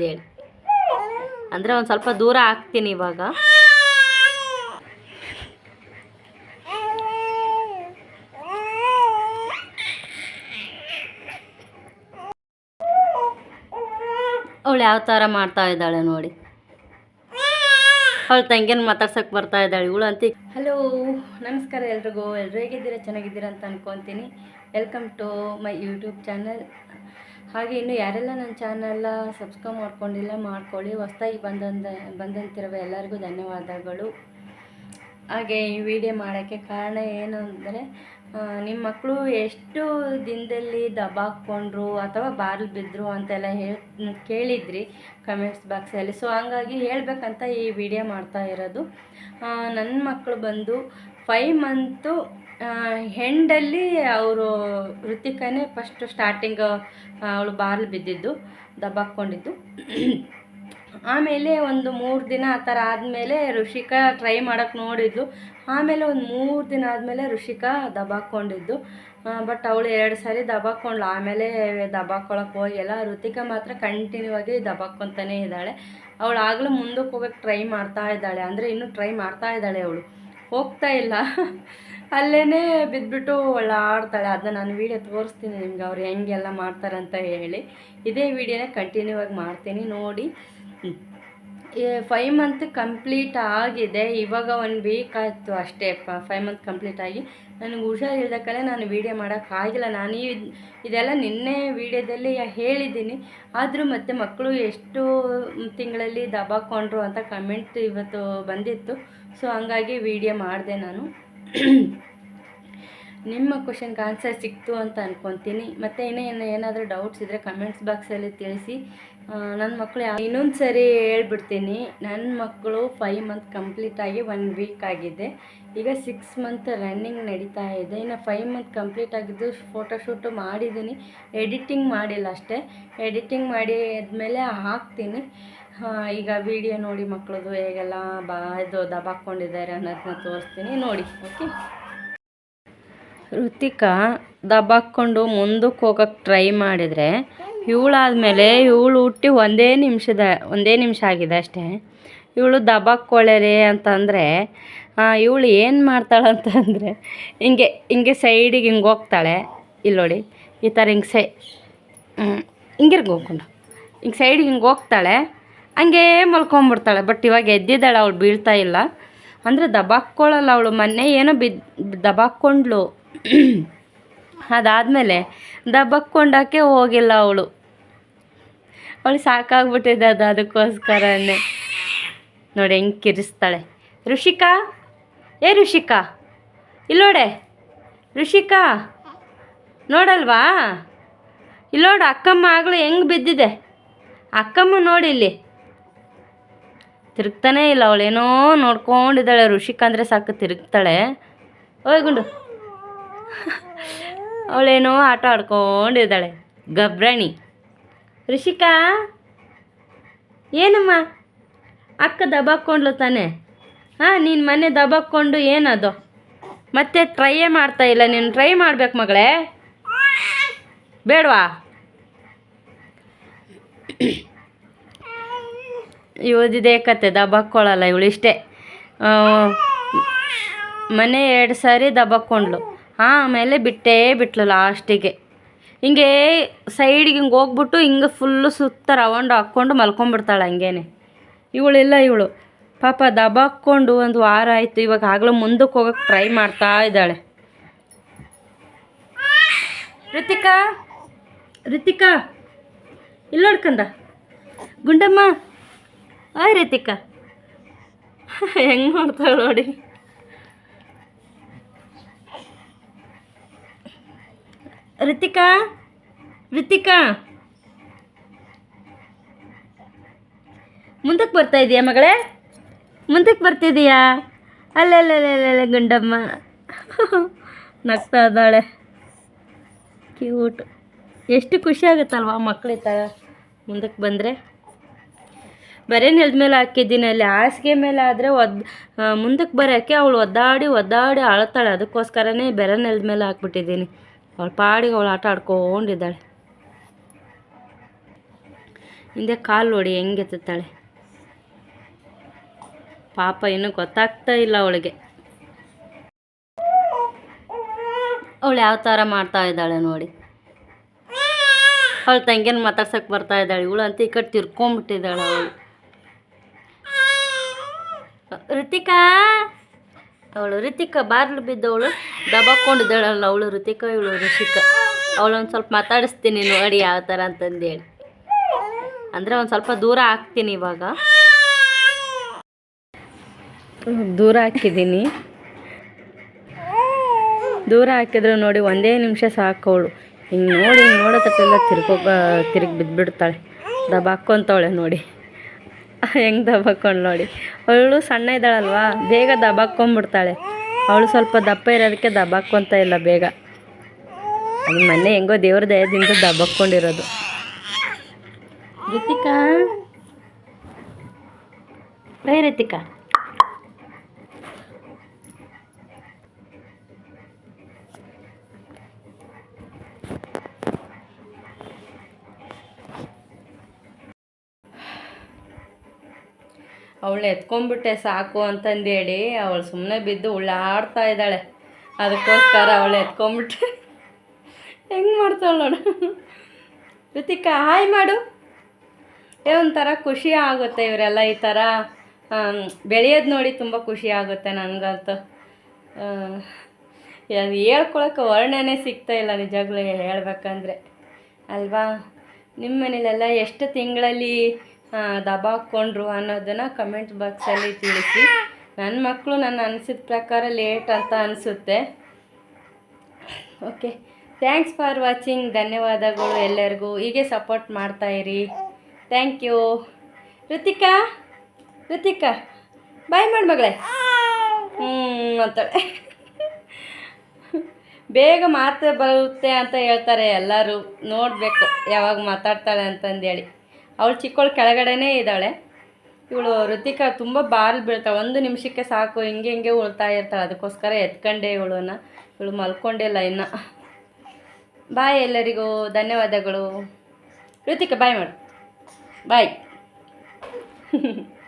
ಅಂತಂದೇಳಿ ಅಂದರೆ ಒಂದು ಸ್ವಲ್ಪ ದೂರ ಹಾಕ್ತೀನಿ ಇವಾಗ. ಅವಳು ಯಾವ ಥರ ಮಾಡ್ತಾ ಇದ್ದಾಳೆ ನೋಡಿ. ಅವಳು ತಂಗಿನ ಮಾತಾಡ್ಸೋಕೆ ಬರ್ತಾ ಇದ್ದಾಳೆ. ಇವಳು ಅಂತ, ಹಲೋ, ನಮಸ್ಕಾರ ಎಲ್ರಿಗೂ. ಎಲ್ಲರೂ ಹೇಗಿದ್ದೀರಾ? ಚೆನ್ನಾಗಿದ್ದೀರಾ ಅಂತ ಅನ್ಕೊತೀನಿ. Welcome to my YouTube channel ಹಾಗೆ ಇನ್ನು ಯಾರೆಲ್ಲ ನನ್ನ ಚಾನಲ್ನ ಸಬ್ಸ್ಕ್ರೈಬ್ ಮಾಡ್ಕೊಂಡಿಲ್ಲ ಮಾಡ್ಕೊಳ್ಳಿ. ಹೊಸ್ದಾಗಿ ಬಂದಂದ, ಬಂದಂತಿರುವ ಎಲ್ಲರಿಗೂ ಧನ್ಯವಾದಗಳು. ಹಾಗೆ ಈ ವಿಡಿಯೋ ಮಾಡೋಕ್ಕೆ ಕಾರಣ ಏನು ಅಂದರೆ ನಿಮ್ಮ ಮಕ್ಕಳು ಎಷ್ಟು ದಿನದಲ್ಲಿ ದಬಾಕ್ಕೊಂಡ್ರು ಅಥವಾ ಬಾರ್ಲು ಬಿದ್ದರು ಅಂತೆಲ್ಲ ಹೇಳಿ, ಕೇಳಿದ್ರಿ ಕಮೆಂಟ್ಸ್ ಬಾಕ್ಸಲ್ಲಿ. ಸೊ, ಹಂಗಾಗಿ ಹೇಳಬೇಕಂತ ಈ ವಿಡಿಯೋ ಮಾಡ್ತಾ ಇರೋದು. ನನ್ನ ಮಕ್ಕಳು ಬಂದು ಫೈವ್ ಮಂತು ಹೆಂಡಲ್ಲಿ ಅವರು ಋತಿಕನೇ ಫಸ್ಟ್ ಸ್ಟಾರ್ಟಿಂಗ್ ಅವಳು ಬಾರ್ಲು ಬಿದ್ದಿದ್ದು ದಬಾಕ್ಕೊಂಡಿದ್ದು ಆಮೇಲೆ ಒಂದು ಮೂರು ದಿನ ಆ ಥರ ಆದಮೇಲೆ ಋಷಿಕಾ ಟ್ರೈ ಮಾಡೋಕ್ಕೆ ನೋಡಿದ್ಲು. ಆಮೇಲೆ ಒಂದು ಮೂರು ದಿನ ಆದಮೇಲೆ ಋಷಿಕಾ ದಬಾಕ್ಕೊಂಡಿದ್ದು ಬಟ್ ಅವಳು ಎರಡು ಸಾರಿ ದಬಾಕ್ಕೊಂಡ್ಳು ಆಮೇಲೆ ದಬಾಕ್ಕೊಳಕ್ಕೆ ಹೋಗಿಲ್ಲ ಋತಿಕಾ ಮಾತ್ರ ಕಂಟಿನ್ಯೂ ಆಗಿ ದಬಾಕ್ಕೊತಾನೇ ಇದ್ದಾಳೆ. ಅವಳು ಆಗಲೂ ಮುಂದಕ್ಕೆ ಹೋಗೋಕ್ಕೆ ಟ್ರೈ ಮಾಡ್ತಾ ಇದ್ದಾಳೆ. ಅಂದರೆ ಇನ್ನೂ ಟ್ರೈ ಮಾಡ್ತಾ ಇದ್ದಾಳೆ ಅವಳು. ಹೋಗ್ತಾ ಇಲ್ಲ. ಅಲ್ಲೇ ಬಿದ್ದುಬಿಟ್ಟು ಒಳ್ಳೆ ಆಡ್ತಾಳೆ ಅದನ್ನ ನಾನು ವೀಡಿಯೋ ತೋರಿಸ್ತೀನಿ ನಿಮ್ಗೆ ಅವ್ರು ಹೆಂಗೆಲ್ಲ ಮಾಡ್ತಾರಂತ ಹೇಳಿ. ಇದೇ ವೀಡಿಯೋನ ಕಂಟಿನ್ಯೂ ಆಗಿ ಮಾಡ್ತೀನಿ. ನೋಡಿ. ಫೈವ್ ಮಂತ್ ಕಂಪ್ಲೀಟ್ ಆಗಿದೆ. ಇವಾಗ ಒನ್ ವೀಕ್ ಆಯಿತು ಅಷ್ಟೇ. ಫೈವ್ ಮಂತ್ ಕಂಪ್ಲೀಟ್ ಆಗಿ. ನನಗೆ ಹುಷಾರಿಲ್ದಕ್ಕಲ್ಲೇ ನಾನು ವೀಡಿಯೋ ಮಾಡೋಕ್ಕಾಗಿಲ್ಲ ನಾನು ಈ ಇದೆಲ್ಲ ನಿನ್ನೆ ವೀಡಿಯೋದಲ್ಲಿ ಹೇಳಿದ್ದೀನಿ. ಆದರೂ ಮತ್ತೆ ಮಕ್ಕಳು ಎಷ್ಟು ತಿಂಗಳಲ್ಲಿ ದಬಾಕೊಂಡ್ರು ಅಂತ ಕಮೆಂಟ್ ಇವತ್ತು ಬಂದಿತ್ತು. ಸೊ ಹಂಗಾಗಿ ವೀಡಿಯೋ ಮಾಡಿದೆ ನಾನು. ನಿಮ್ಮ ಕ್ವಶನ್ಗೆ ಆನ್ಸರ್ ಸಿಕ್ತು ಅಂತ ಅನ್ಕೊತೀನಿ. ಮತ್ತು ಇನ್ನೇನು ಏನಾದರೂ ಡೌಟ್ಸ್ ಇದ್ದರೆ ಕಮೆಂಟ್ಸ್ ಬಾಕ್ಸಲ್ಲಿ ತಿಳಿಸಿ. ನನ್ನ ಮಕ್ಕಳು ಇನ್ನೊಂದು ಸರಿ ಹೇಳ್ಬಿಡ್ತೀನಿ. ನನ್ನ ಮಕ್ಕಳು ಫೈವ್ ಮಂತ್ ಕಂಪ್ಲೀಟ್ ಆಗಿ ಒನ್ ವೀಕ್ ಆಗಿದೆ. ಈಗ ಸಿಕ್ಸ್ ಮಂತ್ ರನ್ನಿಂಗ್ ನಡೀತಾ ಇದೆ. ಇನ್ನು ಫೈವ್ ಮಂತ್ ಕಂಪ್ಲೀಟ್ ಆಗಿದ್ದು ಫೋಟೋಶೂಟು ಮಾಡಿದ್ದೀನಿ ಎಡಿಟಿಂಗ್ ಮಾಡಿಲ್ಲ ಅಷ್ಟೇ. ಎಡಿಟಿಂಗ್ ಮಾಡಿ ಆದಮೇಲೆ ಹಾಕ್ತೀನಿ. ಈಗ ವಿಡಿಯೋ ನೋಡಿ ಮಕ್ಕಳದು ಹೇಗೆಲ್ಲ ಬಾ, ಇದು ದಬಾಕ್ಕೊಂಡಿದ್ದಾರೆ ಅನ್ನೋದನ್ನ ತೋರಿಸ್ತೀನಿ, ನೋಡಿ ಓಕೆ ಋತಿಕಾ ದಬಾಕ್ಕೊಂಡು ಮುಂದಕ್ಕೆ ಹೋಗೋಕ್ಕೆ ಟ್ರೈ ಮಾಡಿದರೆ ಇವಳಾದಮೇಲೆ ಇವಳು ಹುಟ್ಟಿ ಒಂದೇ ನಿಮಿಷದ, ಒಂದೇ ನಿಮಿಷ ಆಗಿದೆ ಅಷ್ಟೇ. ಇವಳು ದಬಾಕ್ಕೊಳ್ಳೆರೆ ಅಂತಂದರೆ ಇವಳು ಏನು ಮಾಡ್ತಾಳೆ ಅಂತಂದರೆ, ಹಿಂಗೆ ಹಿಂಗೆ ಸೈಡಿಗೆ ಹಿಂಗೆ ಹೋಗ್ತಾಳೆ. ಇಲ್ಲಿ ನೋಡಿ, ಈ ಥರ ಹಿಂಗೆ ಸೈ ಹಿಂಗಿರ್ಗೆ ಹಿಂಗೆ ಸೈಡಿಗೆ ಹಿಂಗೆ ಹೋಗ್ತಾಳೆ. ಹಂಗೇ ಮಲ್ಕೊಂಬಿಡ್ತಾಳೆ. ಬಟ್ ಇವಾಗ ಎದ್ದಿದ್ದಾಳೆ, ಅವಳು ಬೀಳ್ತಾ ಇಲ್ಲ. ಅಂದರೆ ದಬಾಕ್ಕೊಳ್ಳಲ್ಲ ಅವಳು. ಮೊನ್ನೆ ಏನೋ ಬಿದ್ದು ದಬಾಕ್ಕೊಂಡ್ಳು. ಅದಾದಮೇಲೆ ದಬಕ್ಕೊಂಡಕ್ಕೆ ಹೋಗಿಲ್ಲ ಅವಳು. ಅವಳು ಸಾಕಾಗ್ಬಿಟ್ಟಿದೆ ಅದು ಅದಕ್ಕೋಸ್ಕರನೇ. ನೋಡಿ ಹೆಂಗೆ ಕಿರಿಸ್ತಾಳೆ. ಋಷಿಕಾ? ಏ ಋಷಿಕಾ? ಇಲ್ಲೋಡೆ. ಋಷಿಕಾ? ನೋಡಲ್ವಾ? ಇಲ್ಲೋಡು, ಅಕ್ಕಮ್ಮ ಆಗಲೇ ಹೆಂಗೆ ಬಿದ್ದಿದೆ. ಅಕ್ಕಮ್ಮ ನೋಡಿ ಇಲ್ಲಿ. ತಿರುಗ್ತಾನೇ ಇಲ್ಲ ಅವಳೇನೋ ನೋಡ್ಕೊಂಡಿದ್ದಾಳೆ, ಋಷಿಕಾ ಅಂದರೆ ಸಾಕು ತಿರುಗ್ತಾಳೆ. ಓಯ್ ಗುಂಡು. ಅವಳೇನೋ ಆಟ ಆಡ್ಕೊಂಡಿದ್ದಾಳೆ, ಗಬ್ರಾಣಿ. ಋಷಿಕಾ, ಏನಮ್ಮ? ಅಕ್ಕ ದಬಾಕ್ಕೊಂಡ್ಲು ತಾನೆ? ಹಾಂ, ನೀನು ಮನೆ ದಬಾಕ್ಕೊಂಡು ಏನದು? ಮತ್ತೆ ಟ್ರೈಯೇ ಮಾಡ್ತಾ ಇಲ್ಲ, ನೀನು ಟ್ರೈ ಮಾಡ್ಬೇಕು ಮಗಳೇ. ಬೇಡವಾ? ಇವದಿದೆ ಕತೆ ದಬಾಕ್ಕೊಳ್ಳಲ್ಲ ಇವಳು ಇಷ್ಟೇ. ಮನೆ ಎರಡು ಸಾರಿ ದಬಾಕ್ಕೊಂಡ್ಳು. ಆಮೇಲೆ ಬಿಟ್ಟೇ ಬಿಟ್ಲು ಲಾಸ್ಟಿಗೆ. ಹಿಂಗೆ ಸೈಡಿಗೆ ಹಿಂಗೆ ಹೋಗ್ಬಿಟ್ಟು ಹಿಂಗೆ ಫುಲ್ಲು ಸುತ್ತ ರೌಂಡ್ ಹಾಕ್ಕೊಂಡು ಮಲ್ಕೊಂಡ್ಬಿಡ್ತಾಳೆ ಹಂಗೇನೆ. ಇವಳಿಲ್ಲ ಇವಳು. ಪಾಪ ದಬಾಕ್ಕೊಂಡು ಒಂದು ವಾರ ಆಯಿತು, ಇವಾಗ ಆಗಲೂ ಮುಂದಕ್ಕೆ ಹೋಗೋಕ್ಕೆ ಟ್ರೈ ಮಾಡ್ತಾ ಇದ್ದಾಳೆ. ಋತಿಕಾ ಋತಿಕಾ ಇಲ್ಲೋಡ್ಕಂದ ಗುಂಡಮ್ಮ. ಆಯ್ ರೀತಿಕಾ. ಹೆಂಗೆ ಮಾಡ್ತಾಳೆ ನೋಡಿ. ರಿತಿಕಾ ರಿತಿಕಾ. ಮುಂದಕ್ಕೆ ಬರ್ತಾ ಇದೀಯಾ ಮಗಳೇ? ಮುಂದಕ್ಕೆ ಬರ್ತಿದೀಯಾ? ಅಲ್ಲಲ್ಲಲ್ಲಲ್ಲ ಗುಂಡಮ್ಮ. ನಗ್ತಾ ಇದ್ದಾಳೆ. ಕ್ಯೂಟ್. ಎಷ್ಟು ಖುಷಿ ಆಗುತ್ತಲ್ವ ಮುಂದಕ್ಕೆ ಬಂದರೆ. ಬರೀ ನೆಲದ ಮೇಲೆ ಹಾಕಿದ್ದೀನಿ. ಅಲ್ಲಿ ಹಾಸಿಗೆ ಮೇಲೆ ಆದರೆ ಒದ್ ಮುಂದಕ್ಕೆ ಬರೋಕ್ಕೆ ಅವಳು ಒದ್ದಾಡಿ ಒದ್ದಾಡಿ ಅಳ್ತಾಳೆ. ಅದಕ್ಕೋಸ್ಕರನೇ ಬೆರೆ ನೆಲದ ಮೇಲೆ ಹಾಕ್ಬಿಟ್ಟಿದ್ದೀನಿ. ಅವಳು ಪಾಡಿಗೆ ಅವಳು ಆಟ ಆಡ್ಕೊಂಡಿದ್ದಾಳೆ. ಹಿಂದೆ ಕಾಲು ನೋಡಿ ಹೆಂಗೆ ಎತ್ತಾಳೆ ಪಾಪ ಇನ್ನೂ ಗೊತ್ತಾಗ್ತಾ ಇಲ್ಲ ಅವಳಿಗೆ. ಅವಳು ಯಾವ ಥರ ಮಾಡ್ತಾ ಇದ್ದಾಳೆ ನೋಡಿ. ಅವಳು ತಂಗಿಯನ್ನು ಮಾತಾಡ್ಸೋಕೆ ಬರ್ತಾ ಇದ್ದಾಳೆ. ಇವಳು ಅಂತ ಈ ಕಡೆ ತಿರ್ಕೊಂಬಿಟ್ಟಿದ್ದಾಳೆ ಅವಳು. ಋತಿಕಾ? ಅವಳು ಋತಿಕಾ, ಬಾರ್ಲು ಬಿದ್ದವಳು ದಬಾಕೊಂಡಿದ್ದಾಳಲ್ಲ ಅವಳು ಋತಿಕಾ, ಇವಳು ಋಷಿಕಾ. ಅವಳೊಂದು ಸ್ವಲ್ಪ ಮಾತಾಡಿಸ್ತೀನಿ ನೋಡಿ ಯಾವ ಥರ ಅಂತಂದೇಳಿ. ಅಂದರೆ ಒಂದು ಸ್ವಲ್ಪ ದೂರ ಹಾಕ್ತೀನಿ ಇವಾಗ. ದೂರ ಹಾಕಿದ್ದೀನಿ. ದೂರ ಹಾಕಿದ್ರು ನೋಡಿ ಒಂದೇ ನಿಮಿಷ ಸಾಕು ಅವಳು. ಹಿಂಗೆ ನೋಡಿ ಹಿಂಗೆ ನೋಡೋತಕ್ಕೆಲ್ಲ ತಿರ್ಗೋ ತಿರುಗಿ ಬಿದ್ದುಬಿಡ್ತಾಳೆ ದಬಾಕೊಂತವಳೆ ನೋಡಿ. ಹೆಂಗೆ ದಬಾಕೊಂಡು ನೋಡಿ. ಅವಳು ಸಣ್ಣ ಇದ್ದಾಳಲ್ವಾ? ಬೇಗ ದಬಾಕ್ಕೊಂಬಿಡ್ತಾಳೆ ಅವಳು ಸ್ವಲ್ಪ ದಪ್ಪ ಇರೋದಕ್ಕೆ ದಬಾಕ್ಕೊಂತ ಇಲ್ಲ ಬೇಗ. ಅದು ಮೊನ್ನೆ ಹೆಂಗೋ ದೇವ್ರ ದಯದಿಂದ ದಬಾಕ್ಕೊಂಡಿರೋದು ರೀತಿಕಾ? ಏ ರಿತಿಕಾ. ಅವಳು ಎತ್ಕೊಂಡ್ಬಿಟ್ಟೆ ಸಾಕು ಅಂತಂದೇಳಿ ಅವಳು ಸುಮ್ಮನೆ ಬಿದ್ದು ಉಳ್ಳಾಡ್ತಾ ಇದ್ದಾಳೆ. ಅದಕ್ಕೋಸ್ಕರ ಅವಳು ಎತ್ಕೊಂಡ್ಬಿಟ್ಟೆ ಹೆಂಗೆ ಮಾಡ್ತಾಳೆ ನೋಡು. ಋತಿಕಾ ಹಾಯ್ ಮಾಡು. ಏ, ಒಂಥರ ಖುಷಿ ಆಗುತ್ತೆ ಇವರೆಲ್ಲ ಈ ಥರ ಬೆಳೆಯೋದು ನೋಡಿ ತುಂಬ ಖುಷಿ ಆಗುತ್ತೆ ನನಗಂತೂ. ಅದು ಹೇಳ್ಕೊಳಕ್ಕೆ ವರ್ಣನೆ ಸಿಗ್ತಾ ಇಲ್ಲ ನಿಜಾಗ್ಲೂ ಹೇಳ್ಬೇಕಂದ್ರೆ. ಅಲ್ವಾ? ನಿಮ್ಮ ಮನೇಲೆಲ್ಲ ಎಷ್ಟು ತಿಂಗಳಲ್ಲಿ ದಬಾಕೊಂಡ್ರು ಅನ್ನೋದನ್ನು ಕಮೆಂಟ್ ಬಾಕ್ಸಲ್ಲಿ ತಿಳಿಸಿ. ನನ್ನ ಮಕ್ಕಳು ನನ್ನ ಅನಿಸಿದ ಪ್ರಕಾರ ಲೇಟ್ ಅಂತ ಅನಿಸುತ್ತೆ. ಓಕೆ ಥ್ಯಾಂಕ್ಸ್ ಫಾರ್ ವಾಚಿಂಗ್ ಧನ್ಯವಾದಗಳು ಎಲ್ಲರಿಗೂ. ಹೀಗೆ support ಮಾಡ್ತಾಯಿರಿ thank you Ritika Ritika bye ಮಾಡಿ ಮಗಳೇ. ಹ್ಞೂ ಅಂತಾಳೆ ಬೇಗ ಮಾತು ಬರುತ್ತೆ ಅಂತ ಹೇಳ್ತಾರೆ ಎಲ್ಲರೂ. ನೋಡಬೇಕು ಯಾವಾಗ ಮಾತಾಡ್ತಾಳೆ ಅಂತಂದೇಳಿ. ಅವಳು ಚಿಕ್ಕವಳು ಕೆಳಗಡೆನೇ ಇದ್ದಾಳೆ. ಇವಳು ಋತಿಕಾ ತುಂಬ ಬಾಲ್ ಬೀಳ್ತಾಳೆ. ಒಂದು ನಿಮಿಷಕ್ಕೆ ಸಾಕು, ಹಿಂಗೆ ಹಿಂಗೆ ಉಳ್ತಾ ಇರ್ತಾಳೆ. ಅದಕ್ಕೋಸ್ಕರ ಎತ್ಕೊಂಡೆ ಇವಳನ್ನ. ಇವಳು ಮಲ್ಕೊಂಡಿಲ್ಲ ಇನ್ನು. ಬಾಯ್ ಎಲ್ಲರಿಗೂ. ಧನ್ಯವಾದಗಳು. ಋತಿಕಾ ಬಾಯ್ ಮಾಡು. ಬಾಯ್